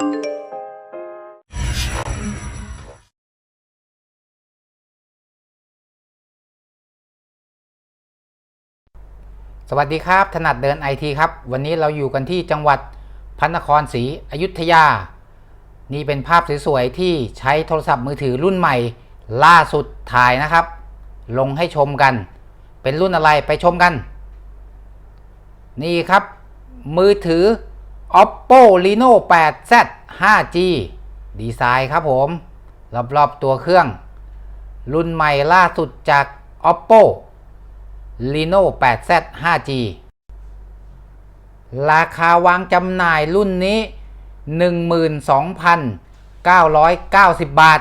สวัสดีครับ ถนัดเดินไอทีครับ วันนี้เราอยู่กันที่จังหวัดพระนครศรีอยุธยา นี่เป็นภาพสวยๆ ที่ใช้โทรศัพท์มือถือรุ่นใหม่ ล่าสุดถ่ายนะครับ ลงให้ชมกัน เป็นรุ่นอะไรไปชมกัน นี่ครับ มือถือ oppo reno 8z 5g ดีไซน์ครับผม รอบๆตัวเครื่อง รุ่นใหม่ล่าสุดจาก oppo reno 8z 5g ราคาวางจำหน่ายรุ่นนี้ 12,990 บาท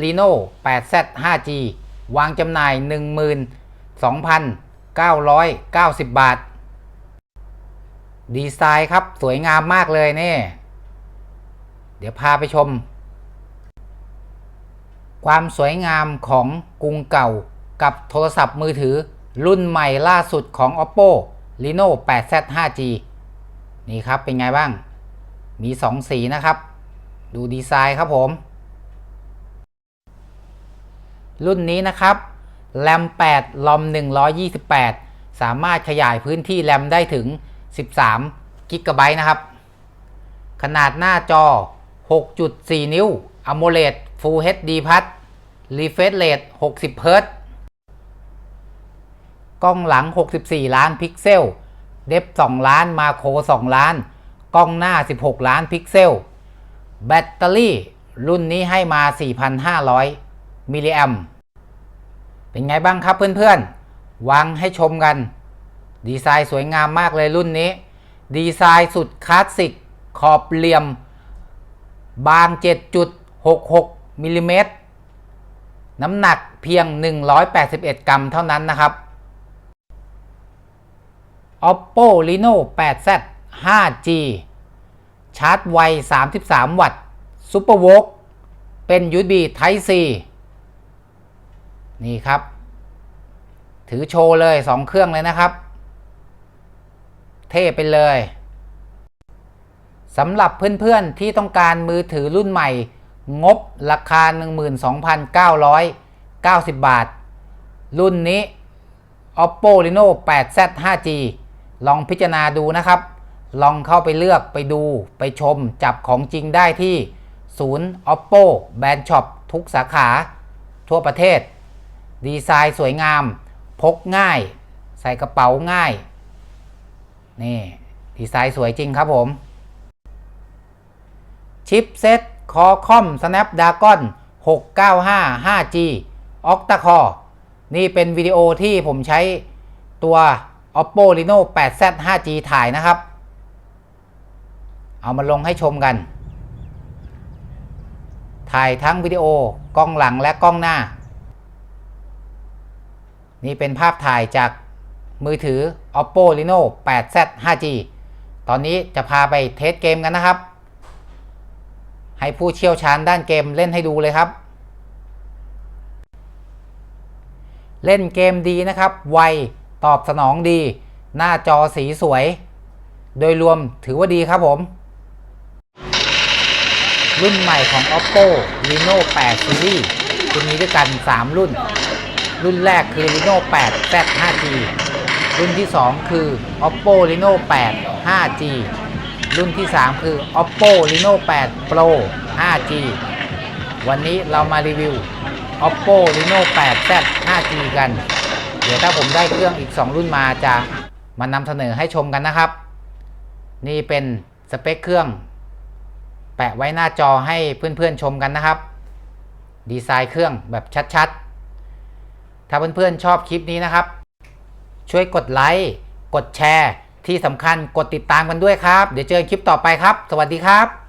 reno 8z 5g วางจำหน่าย 12,990 บาท ดีไซน์ครับสวยงามมากเลยเนี่ยเดี๋ยวพาไปชม ความสวยงามของกรุงเก่ากับโทรศัพท์มือถือรุ่นใหม่ล่าสุดของ oppo reno 8z 5g นี่ครับเป็นไงบ้าง มี 2 สีนะครับ ดูดีไซน์ครับผม รุ่นนี้นะครับแรม8ลอม128 สามารถขยายพื้นที่แรมได้ถึง 13กิกะไบต์นะครับ ขนาดหน้าจอ 6.4 นิ้ว AMOLED Full HD Plus Refresh Rate 60 Hz กล้องหลัง 64 ล้านพิกเซล เดฟ2ล้าน มาโคร2ล้าน กล้องหน้า 16 ล้านพิกเซล แบตเตอรี่ รุ่นนี้ให้มา 4,500 มิลลิแอมเป็นไงบ้างครับเพื่อนๆ วางให้ชมกัน ดีไซน์สวยงามมากเลยรุ่นนี้ ดีไซน์สุดคลาสสิก ขอบเหลี่ยม บาง 7.66มิลลิเมตรน้ำหนักเพียง 181 กรัมเท่านั้นนะครับ oppo reno 8z 5g ชาร์จไว 33 วัตต์ Super v o k เป็น USB Type C นี่ครับ ถือโชว์เลย 2 เครื่องเลยนะครับ เท่ไปเลยสำหรับเพื่อนๆที่ต้องการมือถือรุ่นใหม่ งบราคา 12,990 บาท รุ่นนี้ oppo reno 8z 5g ลองพิจารณาดูนะครับ ลองเข้าไปเลือกไปดูไปชมจับของจริงได้ที่ศูนย์ oppo band shop ทุกสาขา ทั่วประเทศ ดีไซน์สวยงาม พกง่าย ใส่กระเป๋าง่าย นี่ ดีไซน์สวยจริงครับผม ชิปเซ็ตคอคอม Snapdragon 695 5G Octa Core นี่เป็นวิดีโอที่ผมใช้ตัว oppo reno 8z 5g ถ่ายนะครับ เอามาลงให้ชมกัน ถ่ายทั้งวิดีโอกล้องหลังและกล้องหน้า นี่เป็นภาพถ่ายจากมือถือ oppo reno 8z 5g ตอนนี้จะพาไปเทสเกมกันนะครับ ให้ผู้เชี่ยวชาญด้านเกมเล่นให้ดูเลยครับ เล่นเกมดีนะครับ ไว ตอบสนองดี หน้าจอสีสวย โดยรวมถือว่าดีครับผม รุ่นใหม่ของ oppo reno 8 series จะมีด้วยกัน 3 รุ่น รุ่นแรกคือ reno 8 z 5g รุ่นที่ 2 คือ oppo reno 8 5g รุ่นที่ 3 คือ oppo reno 8 pro 5g วันนี้เรามารีวิว oppo reno 8 z 5g กัน เดี๋ยวถ้าผมได้เครื่องอีก 2 รุ่นมาจะมานำเสนอให้ชมกันนะครับ นี่เป็นสเปคเครื่อง แปะไว้หน้าจอให้เพื่อนๆชมกันนะครับ ดีไซน์เครื่องแบบชัดๆ ถ้าเพื่อนๆชอบคลิปนี้นะครับ ช่วยกดไลค์กดแชร์ ที่สำคัญกดติดตามกันด้วยครับ เดี๋ยวเจอคลิปต่อไปครับ สวัสดีครับ